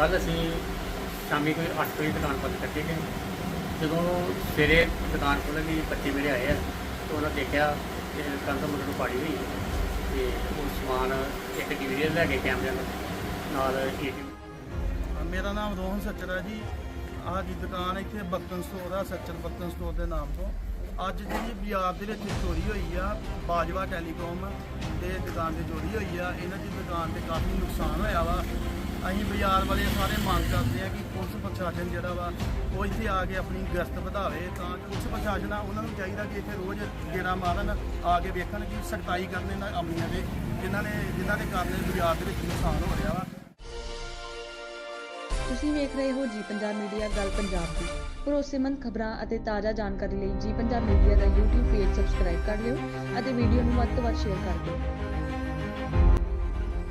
ਕੱਲ ਅਸੀਂ ਸ਼ਾਮੀ ਕੋਈ 8 ਵਜੇ ਦੁਕਾਨ ਬੰਦ ਕਰਕੇ ਗਏ। ਜਦੋਂ ਸਵੇਰੇ ਦੁਕਾਨ ਖੋਲ੍ਹਣ ਲਈ ਬੱਚੇ ਮੇਰੇ ਆਏ ਆ, ਤਾਂ ਉਹਨਾਂ ਦੇਖਿਆ ਕਿ ਕੰਧ ਮੁੰਡੇ ਨੂੰ ਪਾੜੀ ਹੋਈ ਹੈ ਤੇ ਉਹ ਸਮਾਨ ਇੱਕ ਡਿਵੀਜ਼ਨ ਲੈ ਕੇ ਕੈਮਰਿਆਂ ਦਾ ਨਾਲ ਏਟੀਐਮ ਮੇਰਾ ਨਾਮ ਰੋਹਨ ਸੱਚਰ ਹੈ ਜੀ। ਆਹ ਦੀ ਦੁਕਾਨ ਇੱਥੇ ਬਰਤਨ ਸਟੋਰ ਆ, ਸੱਚਰ ਬਰਤਨ ਸਟੋਰ ਦੇ ਨਾਮ ਤੋਂ। ਅੱਜ ਜਿਹੜੀ ਬਾਜ਼ਾਰ ਦੇ ਵਿੱਚ ਚੋਰੀ ਹੋਈ ਆ, ਬਾਜਵਾ ਟੈਲੀਕਾਮ ਦੇ ਦੁਕਾਨ ਤੇ ਚੋਰੀ ਹੋਈ ਆ। ਇਹਨਾਂ ਦੀ ਦੁਕਾਨ ਤੇ ਕਾਫੀ ਨੁਕਸਾਨ ਹੋਇਆ ਵਾ। ਅਸੀਂ ਬਾਜ਼ਾਰ ਵਾਲੇ ਸਾਰੇ ਮੰਗ ਕਰਦੇ ਆ ਕਿ ਪੁਲਿਸ ਪ੍ਰਸ਼ਾਸਨ ਜਿਹੜਾ ਵਾ, ਉਹ ਇੱਥੇ ਆ ਕੇ ਆਪਣੀ ਗਸ਼ਤ ਵਧਾਵੇ ਤਾਂ ਪੁਲਿਸ ਪ੍ਰਸ਼ਾਸਨ ਆ, ਉਹਨਾਂ ਨੂੰ ਚਾਹੀਦਾ ਕਿ ਇੱਥੇ ਰੋਜ਼ ਗੇੜਾ ਮਾਰਨ ਆ ਕੇ ਵੇਖਣ ਕਿ ਸਖਤਾਈ ਕਰਨ ਇਹਨਾਂ ਅਮਲੀਆਂ ਦੇ, ਜਿਨ੍ਹਾਂ ਨੇ, ਜਿਨ੍ਹਾਂ ਦੇ ਕਾਰਨ ਬਾਜ਼ਾਰ ਦੇ ਵਿੱਚ ਨੁਕਸਾਨ ਹੋ ਰਿਹਾ ਵਾ। ਤੁਸੀਂ ਵੇਖ ਰਹੇ ਹੋ ਜੀ ਪੰਜਾਬ ਮੀਡੀਆ, ਗੱਲ ਪੰਜਾਬ ਦੀ। ਭਰੋਸੇਮੰਦ ਖਬਰਾਂ ਅਤੇ ਤਾਜ਼ਾ ਜਾਣਕਾਰੀ ਲਈ ਜੀ ਪੰਜਾਬ ਮੀਡੀਆ ਦਾ YouTube ਪੇਜ ਸਬਸਕ੍ਰਾਈਬ ਕਰ ਲਿਓ ਅਤੇ ਵੀਡੀਓ ਨੂੰ ਵੱਧ ਤੋਂ ਵੱਧ ਸ਼ੇਅਰ ਕਰ ਦਿਓ।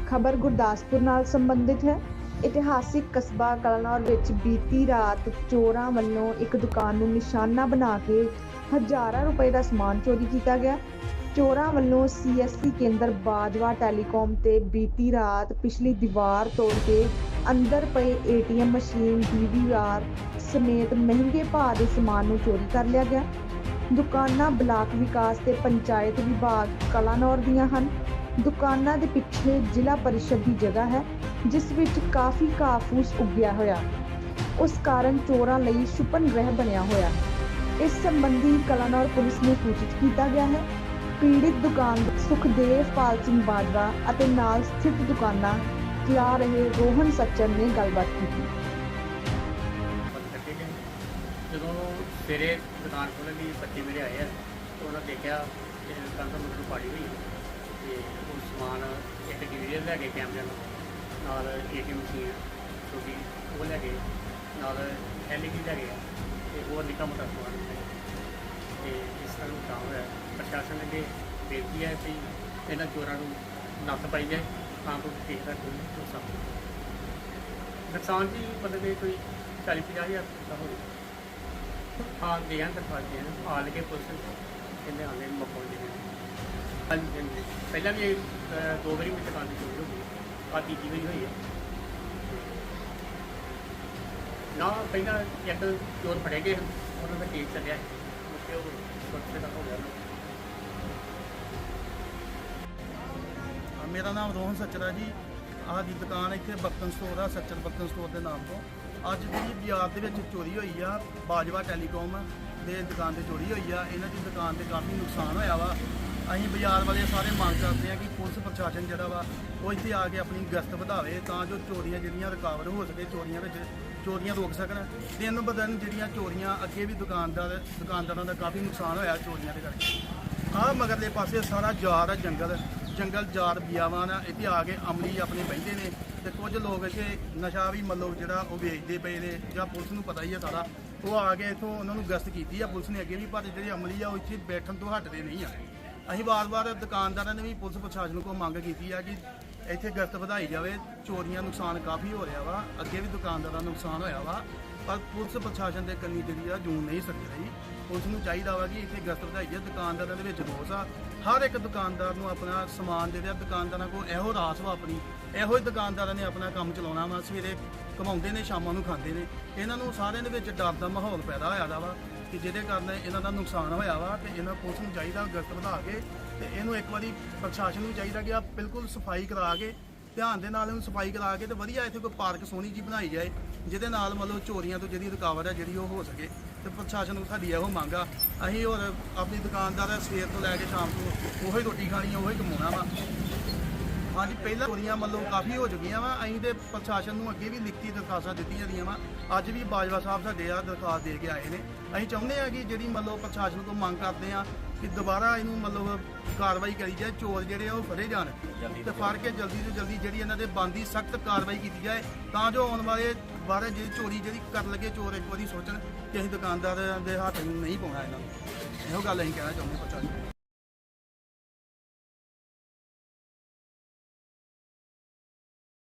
ਖਬਰ ਗੁਰਦਾਸਪੁਰ ਨਾਲ ਸੰਬੰਧਿਤ ਹੈ। ਇਤਿਹਾਸਿਕ ਕਸਬਾ ਕਲਨੌਰ ਵਿੱਚ ਬੀਤੀ ਰਾਤ ਚੋਰਾਂ ਵੱਲੋਂ ਇੱਕ ਦੁਕਾਨ ਨੂੰ ਨਿਸ਼ਾਨਾ ਬਣਾ ਕੇ ਹਜ਼ਾਰਾਂ ਰੁਪਏ ਦਾ ਸਮਾਨ ਚੋਰੀ ਕੀਤਾ ਗਿਆ। ਚੋਰਾਂ ਵੱਲੋਂ ਸੀਐਸਸੀ ਕੇਂਦਰ ਬਾਜਵਾ ਟੈਲੀਕਾਮ ਤੇ ਬੀਤੀ ਰਾਤ ਪਿਛਲੀ ਦੀਵਾਰ ਤੋੜ ਕੇ ਅੰਦਰ ਪਏ ਏਟੀਐਮ ਮਸ਼ੀਨ, ਡੀਵੀਆਰ ਸਮੇਤ ਮਹਿੰਗੇ ਭਾਅ ਦੇ ਸਮਾਨ ਨੂੰ ਚੋਰੀ ਕਰ ਲਿਆ ਗਿਆ। ਦੁਕਾਨਾਂ ਬਲਾਕ ਵਿਕਾਸ ਤੇ ਪੰਚਾਇਤ ਵਿਭਾਗ ਕਲਾਨੌਰ ਦੀਆਂ ਹਨ। ਦੁਕਾਨਾਂ ਦੇ ਪਿੱਛੇ ਜ਼ਿਲ੍ਹਾ ਪਰਿਸ਼ਦ ਦੀ ਜਗ੍ਹਾ ਹੈ, ਜਿਸ ਵਿੱਚ ਕਾਫੀ ਕਾਫੂਸ ਉੱਗਿਆ ਹੋਇਆ। ਉਸ ਕਾਰਨ ਚੋਰਾਂ ਲਈ ਛੁਪਨ ਗ੍ਰਹਿ ਬਣਿਆ ਹੋਇਆ। ਇਸ ਸੰਬੰਧੀ ਕਲਾਨੌਰ ਪੁਲਿਸ ਨੂੰ ਸੂਚਿਤ ਕੀਤਾ ਗਿਆ ਹੈ, ਪੀੜਿਤ ਦੁਕਾਨ ਸੁਖਦੇਵ ਪਾਲ ਸਿੰਘ ਬਾਜਵਾ ਅਤੇ ਨਾਲ ਸਥਿਤ ਦੁਕਾਨਾਂ ਚਲਾ ਰਹੇ ਰੋਹਨ ਸੱਚਨ ਨੇ ਗੱਲਬਾਤ ਕੀਤੀ। ਜਦੋਂ ਸਵੇਰੇ ਦੁਕਾਨ ਖੋਲ੍ਹਣ ਲਈ ਬੱਚੇ ਮੇਰੇ ਆਏ ਆ ਤਾਂ ਉਹਨਾਂ ਦੇਖਿਆ ਕਿ ਕੰਧ ਮੁੰਡੇ ਨੂੰ ਪਾੜੀ ਹੋਈ ਇੱਕ ਲੈ ਕੇ ਕੈਮਰਿਆਂ ਨੂੰ, ਨਾਲ ਏਟੀਐਮ ਮਸ਼ੀਨ ਛੋਟੀ ਉਹ ਲੈ ਗਏ ਨਾਲ ਐਲਈਡੀ ਲੈ ਗਏ ਤੇ ਹੋਰ ਨਿੱਕਾ ਮੋਟਾ ਸਮਾਨ ਲੈ ਗਏ। ਤੇ ਇਸ ਤਰ੍ਹਾਂ ਨੂੰ ਕੰਮ ਹੋਇਆ। ਪ੍ਰਸ਼ਾਸਨ ਅੱਗੇ ਬੇਨਤੀ ਹੈ ਕਿ ਇਹਨਾਂ ਚੋਰਾਂ ਨੂੰ ਨੱਥ ਪਾਈ ਜਾਏ, ਤਾਂ ਕੋਈ ਕਿਸੇ ਦਾ ਕੋਈ ਨੁਕਸਾਨ ਨਾ ਨੁਕਸਾਨ ਜੀ ਮਤਲਬ ਕਿ ਕੋਈ 40 50 ਹਜ਼ਾਰ ਦਾ ਹੋਵੇ। ਹਾਂ ਦੇ ਆਂ ਤੱਕ ਦੇ ਆਂ ਆ ਲਗੇ ਪੁਲਿਸ ਕਹਿੰਦੇ ਆਲੇ ਮਕੋਲ ਦੇ ਹਾਂਜੀ ਹਾਂਜੀ। ਪਹਿਲਾਂ ਵੀ ਇਹ, ਅਹ, ਦੋ ਵਾਰੀ ਮੇਰੀ ਦੁਕਾਨ ਦੀ ਚੋਰੀ ਹੋ ਗਈ। ਆ ਤੀਜੀ ਵਾਰੀ ਹੋਈ ਹੈ। ਨਾ ਪਹਿਲਾਂ ਇੱਕ ਚੋਰ ਫੜੇ ਗਏ ਉਹਨਾਂ ਦਾ ਕੇਸ ਚੱਲਿਆ ਮੁੱਕੇ ਉਹ ਸੁਰੱਖਿਅਤ ਹੋ ਗਿਆ ਨਾ ਮੇਰਾ ਨਾਮ ਰੋਹਨ ਸੱਚਰਾ ਜੀ। ਆਹ ਦੀ ਦੁਕਾਨ ਇੱਥੇ ਬਰਤਨ ਸਟੋਰ ਆ ਸੱਚਰ ਬਰਤਨ ਸਟੋਰ ਦੇ ਨਾਮ ਤੋਂ। ਅੱਜ ਜਿਹੜੀ ਬਾਜ਼ਾਰ ਦੇ ਵਿੱਚ ਚੋਰੀ ਹੋਈ ਆ ਬਾਜਵਾ ਟੈਲੀਕਾਮ ਦੇ ਦੁਕਾਨ ਤੇ ਚੋਰੀ ਹੋਈ ਆ। ਇਹਨਾਂ ਦੀ ਦੁਕਾਨ ਤੇ ਕਾਫੀ ਨੁਕਸਾਨ ਹੋਇਆ ਵਾ। ਅਸੀਂ ਬਾਜ਼ਾਰ ਵਾਲੇ ਸਾਰੇ ਮੰਗ ਕਰਦੇ ਆ ਕਿ ਪੁਲਿਸ ਪ੍ਰਸ਼ਾਸਨ ਜਿਹੜਾ ਵਾ, ਉਹ ਇੱਥੇ ਆ ਕੇ ਆਪਣੀ ਗਸ਼ਤ ਵਧਾਵੇ ਤਾਂ ਜੋ ਚੋਰੀਆਂ ਜਿਹੜੀਆਂ ਰਿਕਵਰ ਹੋ ਸਕੇ, ਚੋਰੀਆਂ ਵਿੱਚ ਚੋਰੀਆਂ ਰੋਕ ਸਕਣ। ਦਿਨ ਬ ਦਿਨ ਜਿਹੜੀਆਂ ਚੋਰੀਆਂ ਅੱਗੇ ਵੀ ਦੁਕਾਨਦਾਰ, ਦੁਕਾਨਦਾਰਾਂ ਦਾ ਕਾਫੀ ਨੁਕਸਾਨ ਹੋਇਆ ਚੋਰੀਆਂ ਦੇ ਕਰਕੇ। ਆਹ ਮਗਰਲੇ ਪਾਸੇ ਸਾਰਾ ਜਾਰ ਹੈ ਜੰਗਲ ਜੰਗਲ ਜਾਰ ਬਿਆਵਾਨ ਆ, ਇੱਥੇ ਆ ਕੇ ਅਮਲੀ ਆਪਣੇ ਬਹਿੰਦੇ ਨੇ ਤੇ ਕੁਝ ਲੋਕ ਇੱਥੇ ਨਸ਼ਾ ਵੀ ਮਤਲਬ ਜਿਹੜਾ ਉਹ ਵੇਚਦੇ ਪਏ ਨੇ, ਜਾਂ ਪੁਲਿਸ ਨੂੰ ਪਤਾ ਹੀ ਆ ਸਾਰਾ। ਉਹ ਆ ਕੇ ਇੱਥੋਂ ਉਹਨਾਂ ਨੂੰ ਗਸ਼ਤ ਕੀਤੀ ਆ, ਪੁਲਿਸ ਨੇ ਅੱਗੇ ਵੀ, ਪਰ ਜਿਹੜੇ ਅਮਲੀ ਆ ਉਹ ਇੱਥੇ ਬੈਠਣ ਤੋਂ ਹਟਦੇ ਨਹੀਂ ਆ। ਅਸੀਂ ਵਾਰ-ਵਾਰ ਦੁਕਾਨਦਾਰਾਂ ਨੇ ਵੀ ਪੁਲਿਸ ਪ੍ਰਸ਼ਾਸਨ ਕੋਲ ਮੰਗ ਕੀਤੀ ਆ ਕਿ ਇੱਥੇ ਗਸ਼ਤ ਵਧਾਈ ਜਾਵੇ, ਚੋਰੀਆਂ ਨੁਕਸਾਨ ਕਾਫੀ ਹੋ ਰਿਹਾ ਵਾ, ਅੱਗੇ ਵੀ ਦੁਕਾਨਦਾਰਾਂ ਦਾ ਨੁਕਸਾਨ ਹੋਇਆ ਵਾ, ਪਰ ਪੁਲਿਸ ਪ੍ਰਸ਼ਾਸਨ ਦੇ ਕੰਨੀ ਜਿਹੜੀ ਆ ਜੂਨ ਨਹੀਂ ਸਕ ਰਹੀ। ਪੁਲਿਸ ਨੂੰ ਚਾਹੀਦਾ ਵਾ ਕਿ ਇੱਥੇ ਗਸ਼ਤ ਵਧਾਈ ਜਾਵੇ, ਦੁਕਾਨਦਾਰਾਂ ਦੇ ਵਿੱਚ ਰੋਸ ਆ। ਹਰ ਇੱਕ ਦੁਕਾਨਦਾਰ ਨੂੰ ਆਪਣਾ ਸਮਾਨ ਦੇ ਰਿਹਾ ਦੁਕਾਨਦਾਰਾਂ ਕੋਲ ਇਹੋ ਰਾਸ ਵਾ ਆਪਣੀ, ਇਹੋ ਹੀ ਦੁਕਾਨਦਾਰਾਂ ਨੇ ਆਪਣਾ ਕੰਮ ਚਲਾਉਣਾ ਵਾ, ਸਵੇਰੇ ਕਮਾਉਂਦੇ ਨੇ, ਸ਼ਾਮਾਂ ਨੂੰ ਖਾਂਦੇ ਨੇ। ਇਹਨਾਂ ਨੂੰ ਸਾਰਿਆਂ ਦੇ ਵਿੱਚ ਡਰ ਦਾ ਮਾਹੌਲ ਪੈਦਾ ਹੋਇਆ ਦਾ ਵਾ। ਕਿ ਜਿਹਦੇ ਕਾਰਨ ਇਹਨਾਂ ਦਾ ਨੁਕਸਾਨ ਹੋਇਆ ਵਾ ਤੇ ਇਹਨਾਂ ਪੁਲਿਸ ਨੂੰ ਚਾਹੀਦਾ ਗਸ਼ਤ ਵਧਾ ਕੇ ਤੇ ਇਹਨੂੰ ਇੱਕ ਵਾਰੀ ਪ੍ਰਸ਼ਾਸਨ ਨੂੰ ਚਾਹੀਦਾ ਕਿ ਆ ਬਿਲਕੁਲ ਸਫ਼ਾਈ ਕਰਾ ਕੇ ਧਿਆਨ ਦੇ ਨਾਲ ਇਹਨੂੰ ਸਫ਼ਾਈ ਕਰਾ ਕੇ ਤੇ ਵਧੀਆ ਇੱਥੇ ਕੋਈ ਪਾਰਕ ਸੋਹਣੀ ਜੀ ਬਣਾਈ ਜਾਏ ਜਿਹਦੇ ਨਾਲ ਮਤਲਬ ਚੋਰੀਆਂ ਤੋਂ ਜਿਹੜੀ ਰੁਕਾਵਟ ਹੈ ਜਿਹੜੀ ਉਹ ਹੋ ਸਕੇ ਤੇ ਪ੍ਰਸ਼ਾਸਨ ਨੂੰ ਸਾਡੀ ਇਹੋ ਮੰਗ ਆ। ਅਸੀਂ ਹੋਰ ਆਪਣੀ ਦੁਕਾਨਦਾਰ ਆ, ਸਵੇਰ ਤੋਂ ਲੈ ਕੇ ਸ਼ਾਮ ਤੋਂ ਉਹੀ ਰੋਟੀ ਖਾਣੀ ਆ ਉਹੀ ਕਮਾਉਣਾ ਵਾ। ਹਾਂਜੀ ਪਹਿਲਾਂ ਚੋਰੀਆਂ ਮਤਲਬ ਕਾਫੀ ਹੋ ਚੁੱਕੀਆਂ ਵਾ। ਅਸੀਂ ਤੇ ਪ੍ਰਸ਼ਾਸਨ ਨੂੰ ਅੱਗੇ ਵੀ ਲਿਖਤੀ ਦਰਖਾਸਤਾਂ ਦਿੱਤੀਆਂ ਦੀਆਂ ਵਾ। ਅੱਜ ਵੀ ਬਾਜਵਾ ਸਾਹਿਬ ਸਾਡੇ ਆ ਦਰਖਾਸਤ ਦੇ ਕੇ ਆਏ ਨੇ। ਅਸੀਂ ਚਾਹੁੰਦੇ ਆ ਕਿ ਜਿਹੜੀ ਮਤਲਬ ਪ੍ਰਸ਼ਾਸਨ ਤੋਂ ਮੰਗ ਕਰਦੇ ਆ ਕਿ ਦੁਬਾਰਾ ਇਹਨੂੰ ਮਤਲਬ ਕਾਰਵਾਈ ਕਰੀ ਜਾਏ ਚੋਰ ਜਿਹੜੇ ਆ ਉਹ ਫੜੇ ਜਾਣ ਤੇ ਫੜ ਕੇ ਜਲਦੀ ਤੋਂ ਜਲਦੀ ਜਿਹੜੀ ਇਹਨਾਂ ਦੇ ਬੰਦੀ ਸਖਤ ਕਾਰਵਾਈ ਕੀਤੀ ਜਾਏ ਤਾਂ ਜੋ ਆਉਣ ਵਾਲੇ ਬਾਰੇ ਜਿਹੜੀ ਚੋਰੀ ਜਿਹੜੀ ਕਰਨ ਲੱਗੇ ਚੋਰ ਇੱਕ ਵਾਰੀ ਸੋਚਣ ਕਿ ਅਸੀਂ ਦੁਕਾਨਦਾਰਾਂ ਦੇ ਹੱਥ ਨੂੰ ਨਹੀਂ ਪਾਉਣਾ ਇਹਨਾਂ ਨੂੰ। ਇਹੋ ਗੱਲ ਅਸੀਂ ਕਹਿਣਾ ਚਾਹੁੰਦੇ ਪ੍ਰਸ਼ਾਸਨ ਨੂੰ।